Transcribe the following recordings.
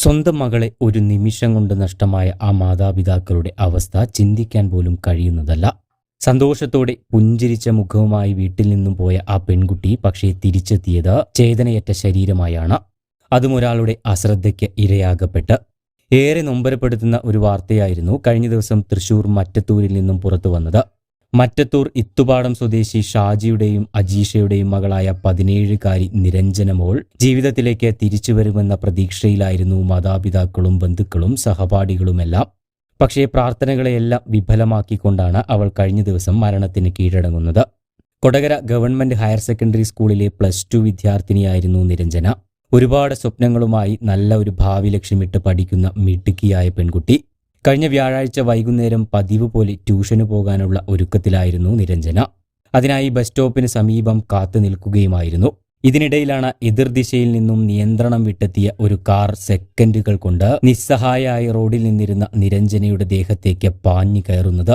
സ്വന്തം മകളെ ഒരു നിമിഷം കൊണ്ട് നഷ്ടമായ ആ മാതാപിതാക്കളുടെ അവസ്ഥ ചിന്തിക്കാൻ പോലും കഴിയുന്നതല്ല. സന്തോഷത്തോടെ പുഞ്ചിരിച്ച മുഖവുമായി വീട്ടിൽ നിന്നും പോയ ആ പെൺകുട്ടി പക്ഷേ തിരിച്ചെത്തിയത് ചേതനയറ്റ ശരീരമായാണ്. അതും ഒരാളുടെ അശ്രദ്ധയ്ക്ക് ഇരയാകപ്പെട്ട്. ഏറെ നൊമ്പരപ്പെടുത്തുന്ന ഒരു വാർത്തയായിരുന്നു കഴിഞ്ഞ ദിവസം തൃശൂർ മറ്റത്തൂരിൽ നിന്നും പുറത്തു വന്നത്. മറ്റത്തൂർ ഇത്തുപാടം സ്വദേശി ഷാജിയുടെയും അജീഷയുടെയും മകളായ പതിനേഴുകാരി നിരഞ്ജനമോൾ ജീവിതത്തിലേക്ക് തിരിച്ചു വരുമെന്ന പ്രതീക്ഷയിലായിരുന്നു മാതാപിതാക്കളും ബന്ധുക്കളും സഹപാഠികളുമെല്ലാം. പക്ഷേ പ്രാർത്ഥനകളെയെല്ലാം വിഫലമാക്കിക്കൊണ്ടാണ് അവൾ കഴിഞ്ഞ ദിവസം മരണത്തിന് കീഴടങ്ങുന്നത്. കൊടകര ഗവൺമെന്റ് ഹയർ സെക്കൻഡറി സ്കൂളിലെ പ്ലസ് ടു വിദ്യാർത്ഥിനിയായിരുന്നു നിരഞ്ജന. ഒരുപാട് സ്വപ്നങ്ങളുമായി നല്ല ഒരു ഭാവി ലക്ഷ്യമിട്ട് പഠിക്കുന്ന മിടുക്കിയായ പെൺകുട്ടി. കഴിഞ്ഞ വ്യാഴാഴ്ച വൈകുന്നേരം പതിവ് പോലെ ട്യൂഷന് പോകാനുള്ള ഒരുക്കത്തിലായിരുന്നു നിരഞ്ജന. അതിനായി ബസ് സ്റ്റോപ്പിന് സമീപം കാത്തു നിൽക്കുകയുമായിരുന്നു. ഇതിനിടയിലാണ് എതിർദിശയിൽ നിന്നും നിയന്ത്രണം വിട്ടെത്തിയ ഒരു കാർ സെക്കൻഡുകൾ കൊണ്ട് നിസ്സഹായായ റോഡിൽ നിന്നിരുന്ന നിരഞ്ജനയുടെ ദേഹത്തേക്ക് പാഞ്ഞു കയറുന്നത്.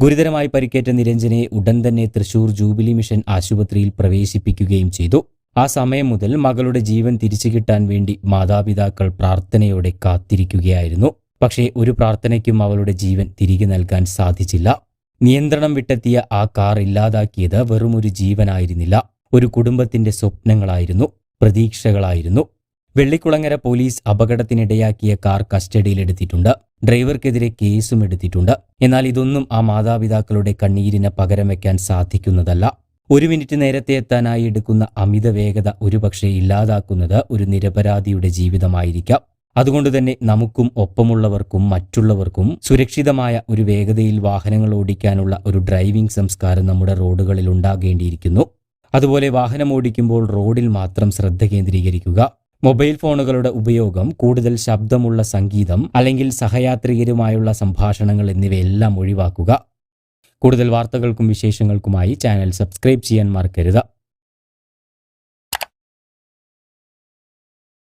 ഗുരുതരമായി പരിക്കേറ്റ നിരഞ്ജനയെ ഉടൻ തന്നെ തൃശൂർ ജൂബിലി മിഷൻ ആശുപത്രിയിൽ പ്രവേശിപ്പിക്കുകയും ചെയ്തു. ആ സമയം മുതൽ മകളുടെ ജീവൻ തിരിച്ചു കിട്ടാൻ വേണ്ടി മാതാപിതാക്കൾ പ്രാർത്ഥനയോടെ കാത്തിരിക്കുകയായിരുന്നു. പക്ഷേ ഒരു പ്രാർത്ഥനയ്ക്കും അവളുടെ ജീവൻ തിരികെ നൽകാൻ സാധിച്ചില്ല. നിയന്ത്രണം വിട്ടെത്തിയ ആ കാർ ഇല്ലാതാക്കിയത് വെറും ഒരു ജീവനായിരുന്നില്ല. ഒരു കുടുംബത്തിന്റെ സ്വപ്നങ്ങളായിരുന്നു പ്രതീക്ഷകളായിരുന്നു. വെള്ളിക്കുളങ്ങര പോലീസ് അപകടത്തിനിടയാക്കിയ കാർ കസ്റ്റഡിയിലെടുത്തിട്ടുണ്ട് ഡ്രൈവർക്കെതിരെ കേസും എടുത്തിട്ടുണ്ട്. എന്നാൽ ഇതൊന്നും ആ മാതാപിതാക്കളുടെ കണ്ണീരിന് പകരം വയ്ക്കാൻ സാധിക്കുന്നതല്ല. ഒരു മിനിറ്റ് നേരത്തെ എത്താനായി എടുക്കുന്ന അമിത വേഗത ഒരുപക്ഷെ ഇല്ലാതാക്കുന്നത് ഒരു നിരപരാധിയുടെ ജീവിതമായിരിക്കാം. അതുകൊണ്ട് തന്നെ നമുക്കും ഒപ്പമുള്ളവർക്കും മറ്റുള്ളവർക്കും സുരക്ഷിതമായ ഒരു വേഗതയിൽ വാഹനങ്ങൾ ഓടിക്കാനുള്ള ഒരു ഡ്രൈവിംഗ് സംസ്കാരം നമ്മുടെ റോഡുകളിൽ ഉണ്ടാകേണ്ടിയിരിക്കുന്നു. അതുപോലെ വാഹനം ഓടിക്കുമ്പോൾ റോഡിൽ മാത്രം ശ്രദ്ധ കേന്ദ്രീകരിക്കുക. മൊബൈൽ ഫോണുകളുടെ ഉപയോഗം കൂടുതൽ ശബ്ദമുള്ള സംഗീതം അല്ലെങ്കിൽ സഹയാത്രികരുമായുള്ള സംഭാഷണങ്ങൾ എന്നിവയെല്ലാം ഒഴിവാക്കുക. കൂടുതൽ വാർത്തകൾക്കും വിശേഷങ്ങൾക്കുമായി ചാനൽ സബ്സ്ക്രൈബ് ചെയ്യാൻ മറക്കരുത്.